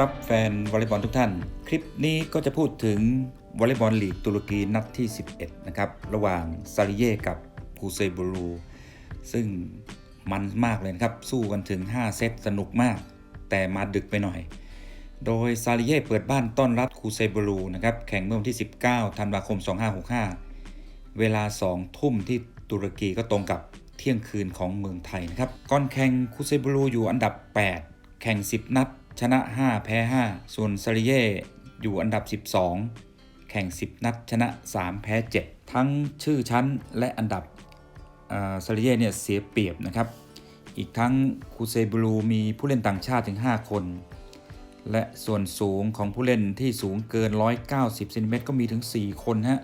ครับแฟนวอลเลย์บอลทุกท่าน คลิปนี้ก็จะพูดถึงวอลเลย์บอลลีกตุรกีนัดที่ 11 นะครับ ระหว่างซาริเย่กับพูเซบูรู ซึ่งมันมากเลยครับ สู้กันถึง 5 เซตสนุกมาก แต่มาดึกไปหน่อย โดยซาริเย่เปิดบ้านต้อนรับคูเซบูรูนะครับแข่งเมื่อวันที่ 19 ธันวาคม 2565 เวลา 2 ทุ่มที่ตุรกีก็ตรงกับเที่ยงคืนของเมืองไทยนะครับก่อนแข่งคูเซบูรูอยู่อันดับ 8 แข่ง 10 นัด ชนะ 5 แพ้ 5 ส่วนซาริเย่อยู่อันดับ 12 แข่ง 10 นัดชนะ 3 แพ้ 7 ทั้งชื่อชั้นและอันดับซาริเย่เนี่ยเสียเปรียบนะครับ อีกทั้งคูเซบูรูมีผู้เล่นต่างชาติถึง 5 คน และส่วนสูงของผู้เล่นที่สูงเกิน 190เซนติเมตรก็มีถึง 4 คนฮะ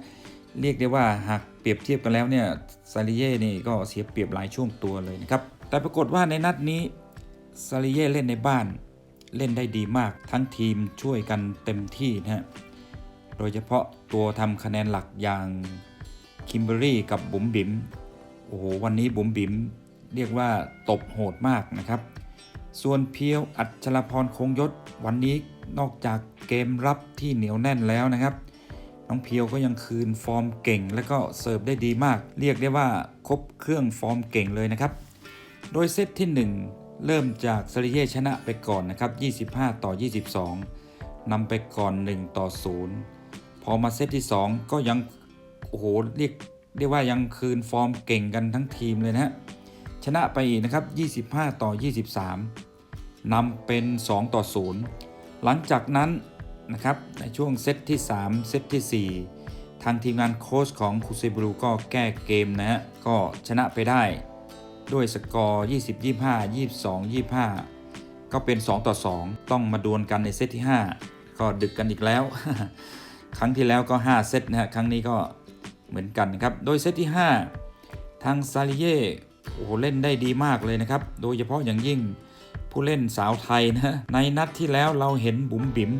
เรียกได้ว่าหากเปรียบเทียบกันแล้วเนี่ยซาริเย่นี่ก็เสียเปรียบหลายช่วงตัวเลยนะครับ แต่ปรากฏว่าในนัดนี้ซาริเย่เล่นในบ้าน เล่นได้ดีมาก ทั้งทีมช่วยกันเต็มที่นะฮะ โดยเฉพาะตัวทำคะแนนหลักอย่างคิมเบอรี่กับบุ๋มบิ๋มโอ้โห วันนี้บุ๋มบิ๋มเรียกว่าตบโหดมากนะครับ ส่วนเพียวอัจฉรพรคงยศวันนี้นอกจากเกมรับที่เหนียวแน่นแล้วนะครับ น้องเพียวก็ยังคืนฟอร์มเก่ง และก็เสิร์ฟได้ดีมาก เรียกได้ว่าครบเครื่องฟอร์มเก่งเลยนะครับ โดยเซตที่ 1 เริ่มจากซาริเยชนะไปก่อนนะครับ 25 ต่อ 22นำไปก่อน 1 ต่อ 0 พอมาเซตที่ 2 ก็ยัง โอ้โห เรียกได้ว่ายังคืนฟอร์มเก่งกันทั้งทีมเลยนะฮะ ชนะไปอีกนะครับ 25 ต่อ 23นำเป็น 2 ต่อ 0 หลังจากนั้นนะครับ ในช่วงเซตที่ 3 เซตที่ 4 ทางทีมงานโค้ชของคูเซบรูก็แก้เกมนะฮะ ก็ชนะไปได้ ด้วยสกอร์ 20 25 22 25 ก็เป็น 2 ต่อ 2 ต้องมาดวลกันในเซตที่ 5 ก็ดึกกันอีกแล้ว ครั้งที่แล้วก็ 5 เซตนะฮะครั้งนี้ก็เหมือนกันครับ โดยเซตที่ 5 ทางซาลิเย่โอ้โหเล่นได้ดีมากเลยนะครับ โดยเฉพาะอย่างยิ่งผู้เล่นสาวไทยนะในนัดที่แล้วเราเห็นบุ๋มบิ๋ม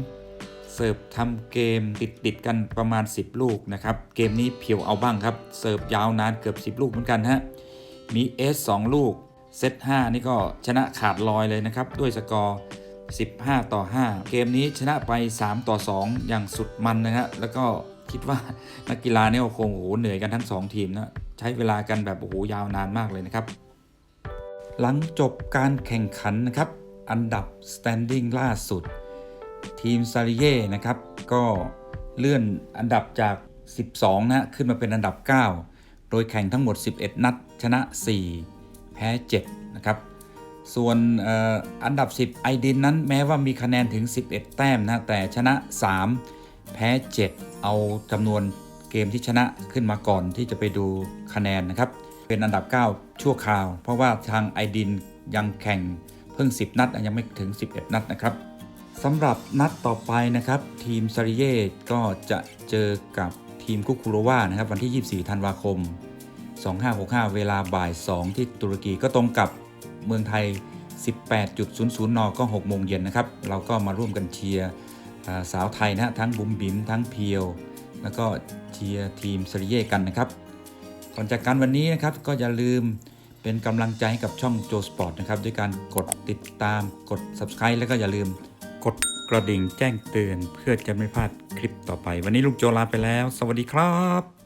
เสิร์ฟทำเกมติดติดกันประมาณ 10 ลูกนะครับ เกมนี้เพียวเอาบ้างครับ เสิร์ฟยาวนานเกือบ 10 ลูกเหมือนกันฮะ มีเอส2ลูก เซต 5 นี่ก็ชนะขาดลอยเลยนะครับ ด้วยสกอร์ 15 ต่อ 5 เกมนี้ชนะไป 3 ต่อ 2 อย่างสุดมันนะฮะแล้วก็คิดว่านักกีฬาเนี่ยคงโอ้โหเหนื่อยกันทั้ง 2 ทีมนะใช้เวลากันแบบโอ้โหยาวนานมากเลยนะครับ หลังจบการแข่งขันนะครับ อันดับ standing ล่าสุด ทีมซาริเย่นะครับ ก็เลื่อนอันดับจาก 12 นะขึ้นมาเป็นอันดับ 9 โดยแข่งทั้งหมด 11 นัด ชนะ 4 แพ้ 7 นะครับ ส่วนอ่ออันดับ 10 ไอดินนั้นแม้ว่ามีคะแนนถึง 11 แต้มนะแต่ชนะ 3 แพ้ 7 เอาจำนวนเกมที่ชนะขึ้นมาก่อนที่จะไปดูคะแนนนะครับ เป็นอันดับ 9 ชั่วคราว เพราะว่าทางไอดินยังแข่งเพิ่ง 10 นัดยังไม่ถึง 11 นัดนะครับสำหรับนัดต่อไปนะครับ ทีมซาริเย่ก็จะเจอกับ ทีมคุคุโรวานะครับวันที่ 24 ธันวาคม 2565 เวลาบ่าย 2 ที่ตุรกีก็ตรงกับเมืองไทย 18.00 น ก็ 6 โมงเย็นนะครับ เราก็มาร่วมกันเชียร์สาวไทยนะฮะทั้งบุ๋มบิ๋มทั้งเพียว แล้วก็เชียร์ทีมซาริเย่กันนะครับ ก่อนจากกันวันนี้นะครับก็อย่าลืมเป็นกำลังใจให้กับช่องโจสปอร์ตนะครับ ด้วยการกดติดตามกด Subscribe แล้วก็อย่าลืมกด กระดิ่งแจ้งเตือนเพื่อจะไม่พลาดคลิปต่อไป วันนี้ลูกโจลาไปแล้ว สวัสดีครับ